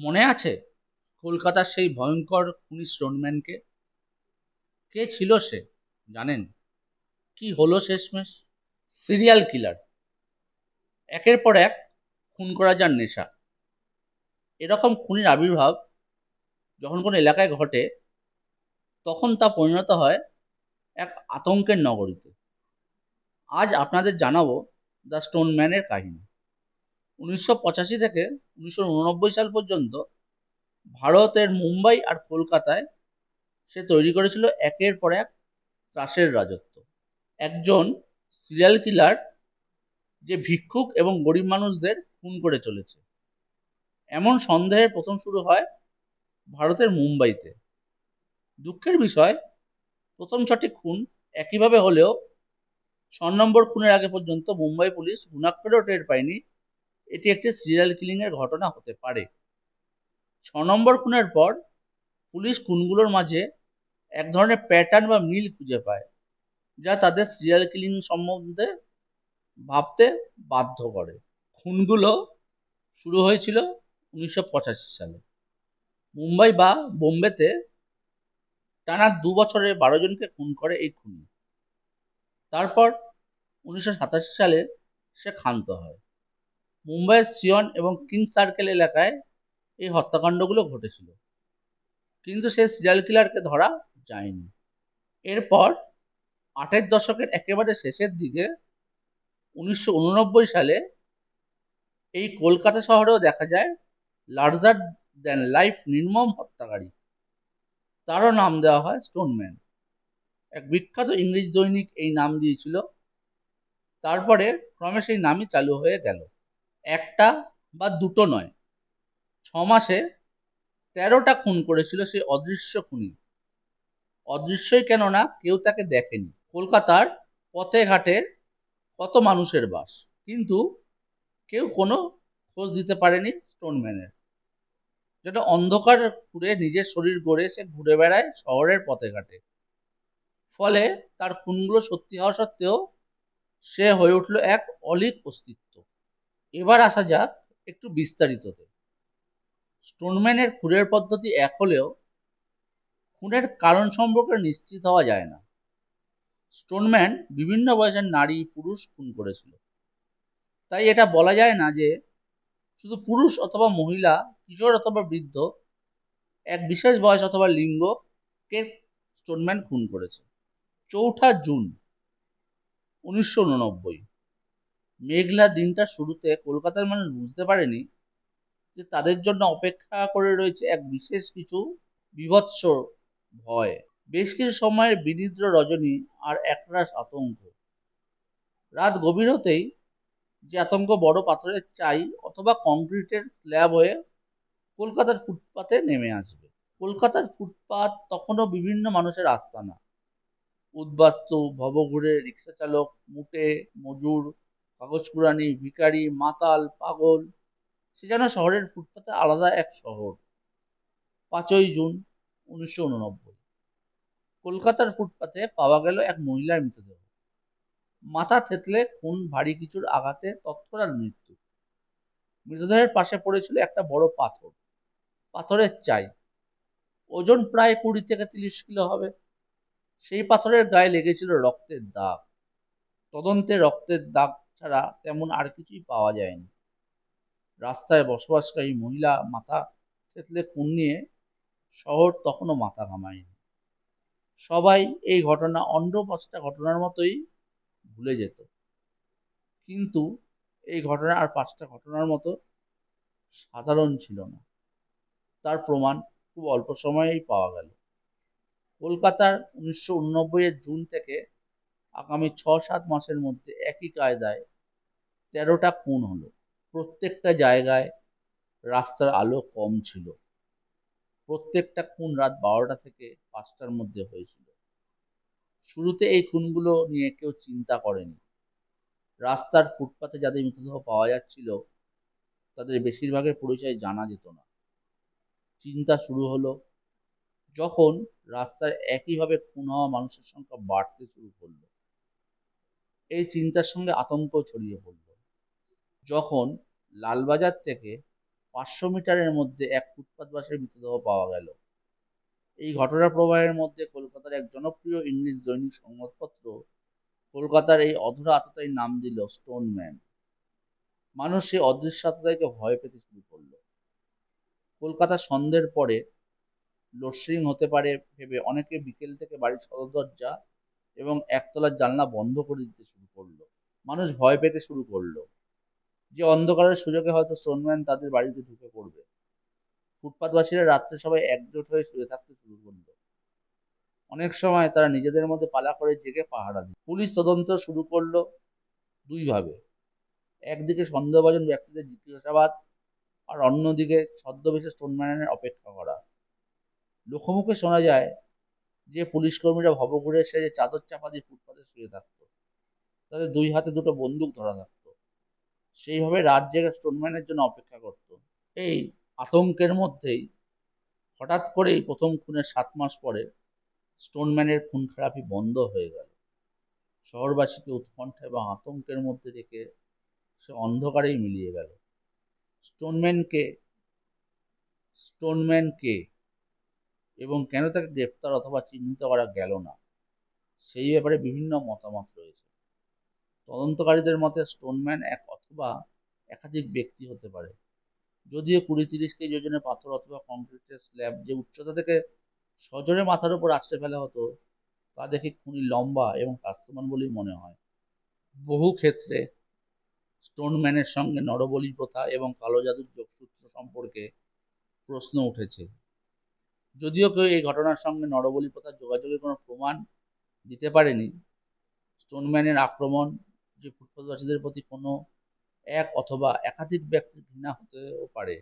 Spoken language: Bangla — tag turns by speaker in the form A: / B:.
A: মনে আছে? কলকাতার সেই ভয়ঙ্কর খুনি স্টোনম্যানকে? কে ছিল সে? জানেন? কি হলো শেষমেশ? Serial killer. একের পর এক খুন করা যার নেশা। এরকম খুনির আবির্ভাব যখন কোনো এলাকায় ঘটে, তখন তা পরিণত হয় এক আতঙ্কের নগরীতে। আজ আপনাদের জানাব দ্য স্টোনম্যানের কাহিনী। উনিশশো পঁচাশি থেকে উনিশশো উননব্বই সাল পর্যন্ত ভারতের মুম্বাই আর কলকাতায় সে তৈরি করেছিল একের পর এক ত্রাসের রাজত্ব। একজন সিরিয়াল কিলার যে ভিক্ষুক এবং গরিব মানুষদের খুন করে চলেছে। এমন সন্দেহের প্রথম শুরু হয় ভারতের মুম্বাইতে। দুঃখের বিষয়, প্রথম ছটি খুন একইভাবে হলেও ছ নম্বর খুনের আগে পর্যন্ত মুম্বাই পুলিশ গুণাক্ষরেও টের পায়নি। এটি একটি সিরিয়াল কিলিংয়ের ঘটনা হতে পারে। ছ নম্বর খুনের পর পুলিশ খুনগুলোর মাঝে এক ধরনের প্যাটার্ন বা মিল খুঁজে পায়, যা তাদের সিরিয়াল কিলিং সম্বন্ধে ভাবতে বাধ্য করে। খুনগুলো শুরু হয়েছিল উনিশশো পঁচাশি সালে। মুম্বাই বা বোম্বেতে টানা দু বছরে বারো জনকে খুন করে এই খুনি। তারপর উনিশশো সাতাশি সালে সে ক্ষান্ত হয়। মুম্বাইয়ের সিয়ন এবং কিং সার্কেল এলাকায় এই হত্যাকাণ্ডগুলো ঘটেছিল। কিন্তু সে সিরিয়াল কিলারকে ধরা যায়নি। এরপর আটের দশকের একেবারে শেষের দিকে উনিশশো উননব্বই সালে এই কলকাতা শহরেও দেখা যায় লার্জার দ্যান লাইফ নির্মম হত্যাকারী। তারও নাম দেওয়া হয় স্টোনম্যান এক বিখ্যাত ইংরেজ দৈনিক এই নাম দিয়েছিল। তারপরে ক্রমে সেই নামই চালু হয়ে গেল। একটা বা দুটো নয়। ছ মাসে তেরোটা খুন করেছিল সেই অদৃশ্য খুনি। অদৃশ্যই কেননা কেউ তাকে দেখেনি। কলকাতার পথে ঘাটে কত মানুষের বাস, কিন্তু কেউ কোনো খোঁজ দিতে পারেনি স্টোনম্যানের। যেটা অন্ধকার ঘুরে নিজের শরীর গড়ে সে ঘুরে বেড়ায় শহরের পথে ঘাটে ফলে তার খুনগুলো সত্যি হওয়া সত্ত্বেও সে হয়ে উঠল এক অলিক অস্তিত্ব। এবার আসা যাক একটু বিস্তারিততে। স্টোনম্যানের খুনের পদ্ধতি এক হলেও খুনের কারণ সম্পর্কে নিশ্চিত হওয়া যায় না। স্টোনম্যান বিভিন্ন বয়সের নারী, পুরুষ খুন করেছিল। তাই এটা বলা যায় না যে শুধু পুরুষ অথবা মহিলা, কিশোর অথবা বৃদ্ধ, এক বিশেষ বয়স অথবা লিঙ্গকে স্টোনম্যান খুন করেছে। চৌঠা জুন, উনিশশো উননব্বই। মেঘলা দিনটা শুরুতে কলকাতার মানুষ বুঝতে পারেনি যে তাদের জন্য অপেক্ষা করে রয়েছে এক বিশেষ কিছু বিভৎস ভয়। বেশ কিছু সময়ের বিনিদ্র রজনী আর একরাশ আতঙ্ক। রাত গভীর হতেই যে আতঙ্ক বড় পাথরের চাই অথবা কংক্রিটের স্ল্যাব হয়ে কলকাতার ফুটপাতে নেমে আসবে। কলকাতার ফুটপাত তখনও বিভিন্ন মানুষের আস্তানা। উদ্বাস্তু, ভবঘুরে রিক্সা চালক মুটে, মজুর কাগজ কুড়ানি ভিকারি মাতাল, পাগল। সে যেন শহরের ফুটপাতে আলাদা এক শহর, পাঁচই জুন উনিশশো উননব্বই। কলকাতার ফুটপাতে পাওয়া গেল এক মহিলার মৃতদেহ। মাথা থেতলে খুন, ভারী কিছুর আঘাতে তৎক্ষণাৎ মৃত্যু। মৃতদেহের পাশে পড়েছিল একটা বড় পাথর, পাথরের চাই। ওজন প্রায় কুড়ি থেকে তিরিশ কিলো হবে। সেই পাথরের গায়ে লেগেছিল রক্তের দাগ। তদন্তে রক্তের দাগ ছাড়া তেমন আর কিছুই পাওয়া যায়নি। রাস্তায় বসবাসকারী মহিলা মাথা থেতলে খুন নিয়ে শহর তখনও মাথা ঘামায়নি। সবাই এই ঘটনা অন্য পাঁচটা ঘটনার মতোই ভুলে যেত। কিন্তু এই ঘটনা আর পাঁচটা ঘটনার মতো সাধারণ ছিল না। তার প্রমাণ খুব অল্প সময়েই পাওয়া গেল। কলকাতার উনিশশো উননব্বইয়ের জুন থেকে আগামী ছ সাত মাসের মধ্যে একই কায়দায় তেরোটা খুন হলো। প্রত্যেকটা জায়গায় রাস্তার আলো কম ছিল। প্রত্যেকটা খুন রাত বারোটা থেকে পাঁচটার মধ্যে হয়েছিল। শুরুতে এই খুনগুলো নিয়ে কেউ চিন্তা করেনি। রাস্তার ফুটপাতে যাদের মৃতদেহ পাওয়া যাচ্ছিল, তাদের বেশিরভাগের পরিচয় জানা যেত না। চিন্তা শুরু হলো যখন রাস্তায় একইভাবে খুন হওয়া মানুষের সংখ্যা বাড়তে শুরু করল। এই চিন্তার সঙ্গে আতঙ্ক ছড়িয়ে পড়ল। যখন লালবাজার থেকে পাঁচশো মিটারের মধ্যে এক ফুটপাতবাসীর মৃতদেহ পাওয়া গেল। এই ঘটনা প্রবাহের মধ্যে কলকাতার এক জনপ্রিয় ইংলিশ দৈনিক সংবাদপত্র কলকাতার এই অধরা আততাই নাম দিল স্টোনম্যান মানুষ সেই অদৃশ্য আততাইকে ভয় পেতে শুরু করল। কলকাতা সন্ধ্যের পরে লোডশেডিং হতে পারে ভেবে অনেকে বিকেল থেকে বাড়ির সদর দরজা এবং একতলার জানলা বন্ধ করে দিতে শুরু করল। মানুষ ভয় পেতে শুরু করল। যে অন্ধকারের সুযোগে হয়তো স্টোনম্যান তাদের বাড়িতে ঢুকে পড়বে। ফুটপাতবাসীরা রাত্রে সবাই একজোট হয়ে শুয়ে থাকতে শুরু করল। অনেক সময় তারা নিজেদের মধ্যে পালা করে জেগে পাহারা দিল। পুলিশ তদন্ত শুরু করল দুইভাবে। একদিকে সন্দেহভাজন ব্যক্তিদের জিজ্ঞাসাবাদ আর অন্যদিকে ছদ্মবেশে স্টোনম্যানের অপেক্ষা করা। লোকমুখে শোনা যায় যে পুলিশ কর্মীরা ভবঘুরে সেজে চাদর চাপা দিয়ে ফুটপাতে শুয়ে থাকতো। তাদের দুই হাতে দুটো বন্দুক ধরা থাকতো। সেইভাবে জেগে স্টোনম্যানের জন্য অপেক্ষা করত। এই আতঙ্কের মধ্যেই হঠাৎ করেই প্রথম খুনের সাত মাস পরে স্টোনম্যানের খুন খারাপি বন্ধ হয়ে গেল। শহরবাসীকে উৎকণ্ঠা এবং আতঙ্কের মধ্যে রেখে সে অন্ধকারেই মিলিয়ে গেল। স্টোনম্যানকে স্টোনম্যানকে এবং কেন তাকে গ্রেপ্তার অথবা চিহ্নিত করা গেল না, সেই ব্যাপারে বিভিন্ন মতামত রয়েছে। তদন্তকারীদের মতে স্টোনম্যান এক অথবা একাধিক ব্যক্তি হতে পারে। যদিও কুড়ি তিরিশ কেজি ওজনের পাথর অথবা কংক্রিটের স্ল্যাব যে উচ্চতা থেকে সজোরে মাথার উপর আছড়ে ফেলা হতো, তা দেখে খুনি লম্বা এবং কাস্তমান বলেই মনে হয়। বহু ক্ষেত্রে স্টোনম্যানের সঙ্গে নরবলি প্রথা এবং কালো জাদুর যোগসূত্র সম্পর্কে প্রশ্ন উঠেছে। যদিও কেউ এই ঘটনার সঙ্গে নরবলি প্রথার যোগাযোগের কোনো প্রমাণ দিতে পারেনি, স্টোনম্যানের আক্রমণ যে ফুটবলবাসীদের প্রতি কোনো এক অথবা একাধিক ব্যক্তির ঘৃণা হতেও পারে।